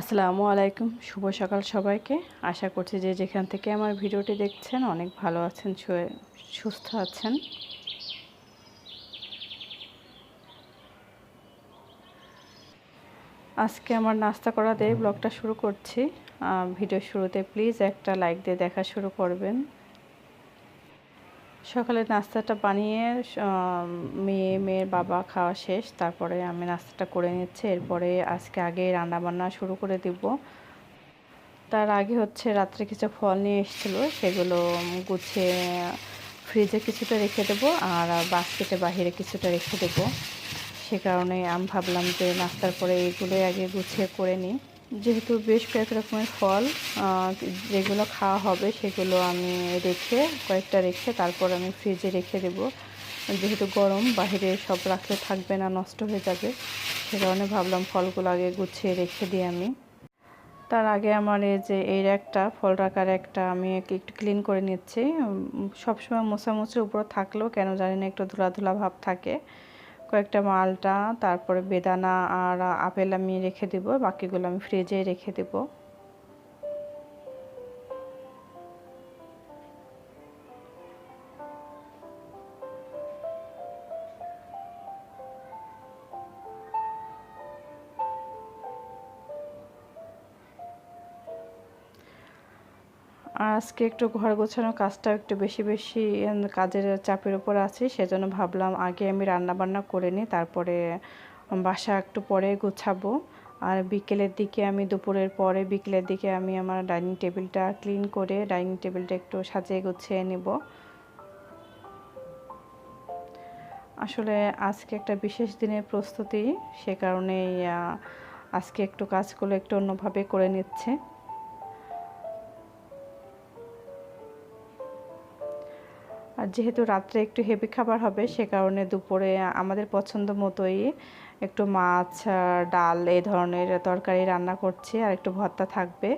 আসসালামু আলাইকুম, শুভ সকাল সবাইকে। আশা করছি যে যেখান থেকে আমার ভিডিওটি দেখছেন অনেক ভালো আছেন সুস্থ আছেন। আজকে আমার নাস্তা করা দিয়ে ব্লগটা শুরু করছি। ভিডিও শুরুতে প্লিজ একটা লাইক দিয়ে দেখা শুরু করবেন। সকালে নাস্তাটা বানিয়ে মেয়ে, মেয়ের বাবা খাওয়া শেষ। তারপরে আমি নাস্তাটা করে নিচ্ছি। এরপরে আজকে আগে রান্না বান্না শুরু করে দিব। তার আগে হচ্ছে রাত্রে কিছু ফল নিয়ে এসেছিল। সেগুলো গুছিয়ে ফ্রিজে কিছুটা রেখে দেবো আর বাস্কেটে বাহিরে কিছুটা রেখে দেবো। সে কারণে আমি ভাবলাম যে নাস্তার পরে এগুলোই আগে গুছিয়ে করে নিই। যেহেতু বেশ কয়েক রকমের ফল যেগুলো খাওয়া হবে সেগুলো আমি রেখে, কয়েকটা রেখে তারপর আমি ফ্রিজে রেখে দেব। যেহেতু গরম বাইরে সব রাখলে থাকবে না, নষ্ট হয়ে যাবে সে কারণে ভাবলাম ফলগুলো আগে গুছিয়ে রেখে দিই আমি। তার আগে আমার এই যে, এই একটা ফল রাখার একটা আমি একে, একটু ক্লিন করে নিচ্ছি। সবসময় মোছামুছির উপর থাকলেও কেন জানি না, একটু ধুলা ধুলা ভাব থাকে। কয়েকটা মালটা তারপরে বেদানা আর আপেল আমি রেখে দেবো বাকিগুলো আমি ফ্রিজে রেখে দেবো। আর আজকে একটু ঘর গোছানোর কাজটা একটু বেশি বেশি কাজের চাপের উপর আছি, সেজন্য ভাবলাম আগে আমি রান্না বান্না করে নিই, তারপরে বাসা একটু পরে গোছাবো। আর বিকেলের দিকে আমি দুপুরের পরে, বিকেলের দিকে আমি আমার ডাইনিং টেবিলটা ক্লিন করে ডাইনিং টেবিলটা একটু সাজিয়ে গুছিয়ে নেব। আসলে আজকে একটা বিশেষ দিনের প্রস্তুতি, সে কারণেই আজকে একটু কাজগুলো একটু অন্যভাবে করে নিচ্ছে। আর যেহেতু রাত্রে একটু হেভি খাবার হবে, সে কারণে দুপুরে আমাদের পছন্দ মতোই একটু মাছ ডাল এই ধরনের তরকারি রান্না করছি, আর একটু ভর্তা থাকবে।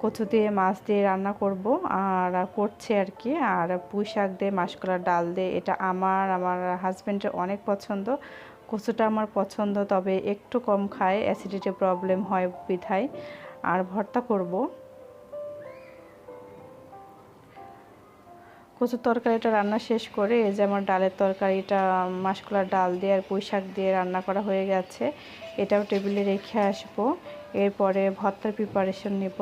কচু দিয়ে, মাছ দিয়ে রান্না করব, আর করছে আর কি, আর পুঁই শাক দিয়ে মাসকলার ডাল দিয়ে, এটা আমার আমার হাজব্যান্ডের অনেক পছন্দ। কচুটা আমার পছন্দ, তবে একটু কম খায় অ্যাসিডিটি প্রবলেম হয় বিধায়। আর ভর্তা করব। কচুর তরকারিটা রান্না শেষ করে এই যে আমার ডালের তরকারিটা, মাসকলার ডাল দিয়ে আর পুঁই শাক দিয়ে রান্না করা হয়ে গেছে। এটাও টেবিলে রেখে আসব। এরপরে ভর্তার প্রিপারেশন নেব।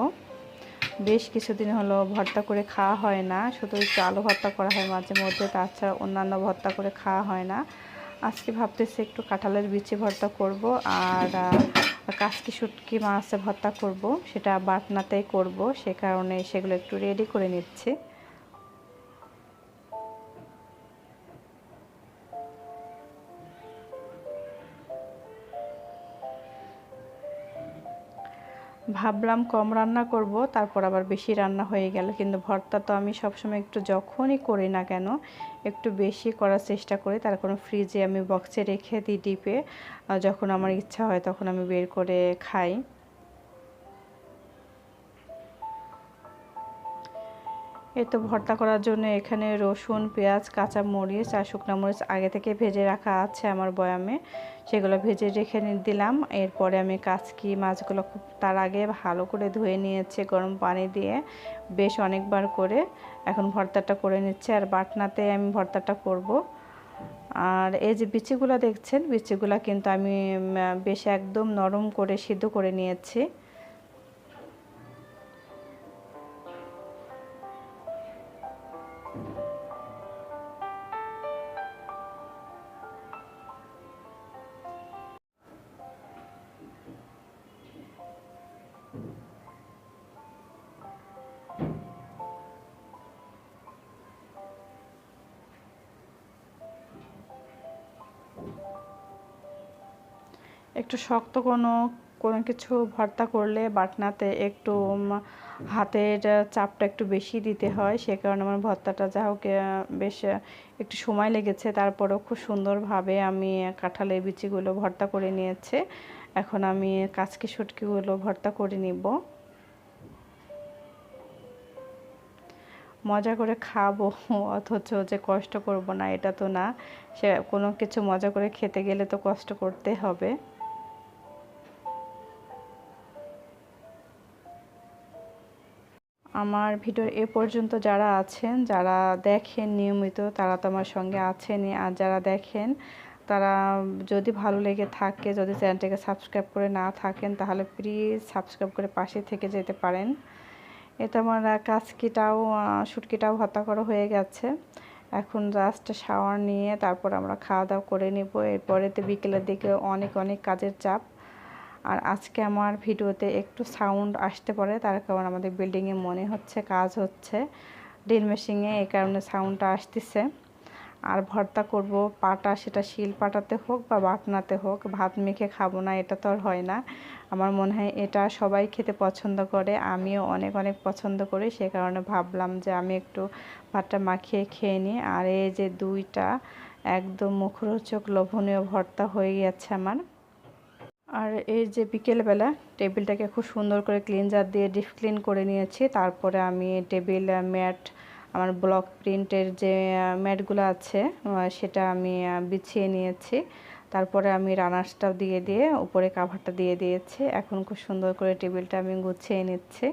বেশ কিছুদিন হলো ভর্তা করে খাওয়া হয় না, শুধু একটু আলু ভর্তা করা হয় মাঝে মধ্যে, তাছাড়া অন্যান্য ভর্তা করে খাওয়া হয় না। আজকে ভাবতেছি একটু কাঁঠালের বিচি ভর্তা করব আর কাসকি শুটকি মাছ ভর্তা করব। সেটা বাটনাতেই করব, সে কারণে সেগুলো একটু রেডি করে নিচ্ছি। ভাবলাম কম রান্না করব, তারপর আবার বেশি রান্না হয়ে গেল। কিন্তু ভর্তা তো আমি সবসময় একটু যখনই করি না কেন, একটু বেশি করার চেষ্টা করি। তার কোনো ফ্রিজে আমি বক্সে রেখে দিই ডিপে। যখন আমার ইচ্ছা হয় তখন আমি বের করে খাই। এই তো ভর্তা করার জন্য এখানে রসুন, পেঁয়াজ, কাঁচা মরিচ আর শুকনো মরিচ আগে থেকে ভেজে রাখা আছে আমার বয়ামে। সেগুলো ভেজে রেখে দিলাম। এরপরে আমি কাচকি মাছগুলো খুব তার আগে ভালো করে ধুয়ে নিয়েছে গরম পানি দিয়ে বেশ অনেকবার করে। এখন ভর্তাটা করে নিচ্ছে আর বাটনাতে আমি ভর্তাটা করব। আর এই যে বিচিগুলো দেখছেন, বিচিগুলো কিন্তু আমি বেশ একদম নরম করে সিদ্ধ করে নিয়েছি। একটু শক্ত কোনো কোনো কিছু ভর্তা করলে বাটনাতে একটু হাতের চাপটা একটু বেশি দিতে হয়। সে কারণে আমার ভর্তাটা যা হোক বেশ একটু সময় লেগেছে। তারপরেও খুব সুন্দরভাবে আমি কাঁঠালের বিচিগুলো ভর্তা করে নিয়েছে। এখন আমি কাচকি, শুটকিগুলো ভর্তা করে নিব। মজা করে খাব, অথচ যে কষ্ট করব না, এটা তো না। সে কোনো কিছু মজা করে খেতে গেলে তো কষ্ট করতে হবে। আমার ভিডিওর এ পর্যন্ত যারা আছেন, যারা দেখেন নিয়মিত, তারা তো আমার সঙ্গে আছেনই। আর যারা দেখেন, তারা যদি ভালো লেগে থাকে, যদি চ্যানেলটাকে সাবস্ক্রাইব করে না থাকেন, তাহলে প্লিজ সাবস্ক্রাইব করে পাশে থেকে যেতে পারেন। এটা আমার কাজকিটাও শুটকিটাও হত্যা করা হয়ে গেছে। এখন জাস্ট শাওয়ার নিয়ে তারপর আমরা খাওয়া দাওয়া করে নেব। এরপরেতে বিকেলের দিকে অনেক অনেক কাজের চাপ। আর আজকে আমার ভিডিওতে একটু সাউন্ড আসতে পারে, তার কারণ আমাদের বিল্ডিংয়ে মনে হচ্ছে, কাজ হচ্ছে। ড্রিল মেশিনে এই কারণে সাউন্ডটা আসতেছে। আর ভর্তা করব, পাটা সেটা শিল পাটাতে হোক বা বাটনাতে হোক, ভাত মেখে খাব না, এটা তো আর হয় না। আমার মনে হয় এটা সবাই খেতে পছন্দ করে, আমিও অনেক অনেক পছন্দ করি, সে কারণে ভাবলাম যে আমি একটু ভাতটা মাখিয়ে খেয়ে নিই। আর এই যে দুইটা একদম মুখরোচক লোভনীয় ভর্তা হয়ে গেছে আমার। আর এই যে বিকেলবেলা টেবিলটাকে খুব সুন্দর করে ক্লিনজার দিয়ে ডিপ ক্লিন করে নিয়েছি। তারপরে আমি টেবিল ম্যাট, আমার ব্লক প্রিন্টের যে ম্যাটগুলো আছে সেটা আমি বিছিয়ে নিয়েছি। তারপরে আমি রানার্সটাও দিয়ে দিয়ে উপরে কাভারটা দিয়ে দিয়েছি। এখন খুব সুন্দর করে টেবিলটা আমি গুছিয়ে নিচ্ছি।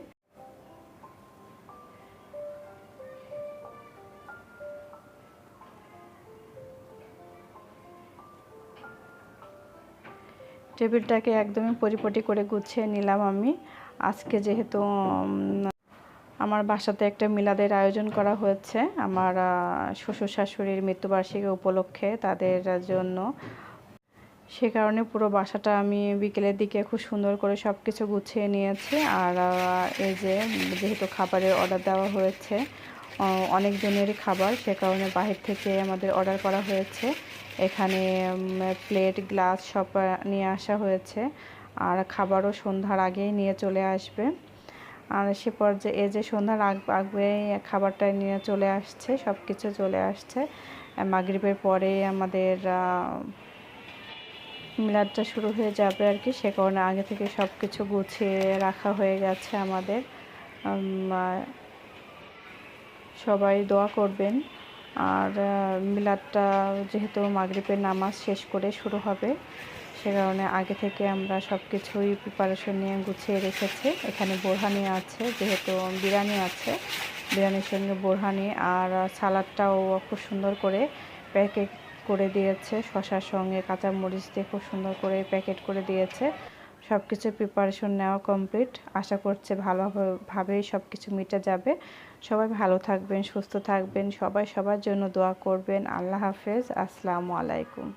টেবিলটাকে একদমই পরিপটি করে গুছিয়ে নিলাম আমি। আজকে যেহেতু আমার বাসাতে একটা মিলাদের আয়োজন করা হয়েছে। আমার শ্বশুর শাশুড়ির মৃত্যুবার্ষিকী উপলক্ষে তাদের জন্য। সে কারণে পুরো বাসাটা আমি বিকেলের দিকে খুব সুন্দর করে সব কিছু গুছিয়ে নিয়েছি। আর এই যে যেহেতু খাবারের অর্ডার দেওয়া হয়েছে অনেক জনেরই খাবার, সে কারণে বাহির থেকে আমাদের অর্ডার করা হয়েছে। এখানে প্লেট গ্লাস সব নিয়ে আসা হয়েছে। আর খাবারও সন্ধ্যার আগেই নিয়ে চলে আসবে। আর সে পর্যায়ে এ যে সন্ধ্যার আগ আগে খাবারটা নিয়ে চলে আসছে সব কিছু চলে আসছে। মাগরীবের পরে আমাদের মিলাদটা শুরু হয়ে যাবে আর কি। সে কারণে আগে থেকে সব কিছু গুছিয়ে রাখা হয়ে গেছে আমাদের। সবাই দোয়া করবেন। আর মিলাদটা যেহেতু মাগরীবের নামাজ শেষ করে শুরু হবে, সে কারণে আগে থেকে আমরা সব কিছুই প্রিপারেশন নিয়ে গুছিয়ে রেখেছি। এখানে বোরহানি আছে, যেহেতু বিরিয়ানি আছে, বিরিয়ানির সঙ্গে বোরহানি আর সালাদটাও খুব সুন্দর করে প্যাকেট করে দিয়েছে। শশার সঙ্গে কাঁচা মরিচ দিয়ে খুব সুন্দর করে প্যাকেট করে দিয়েছে। সব কিছু প্রিপারেশন নেওয়া কমপ্লিট আশা করছে ভালোভাবেই সব কিছু মিটে যাবে। সবাই ভালো থাকবেন, সুস্থ থাকবেন। সবাই সবার জন্য দোয়া করবেন। আল্লাহ হাফেজ। আসসালামু আলাইকুম।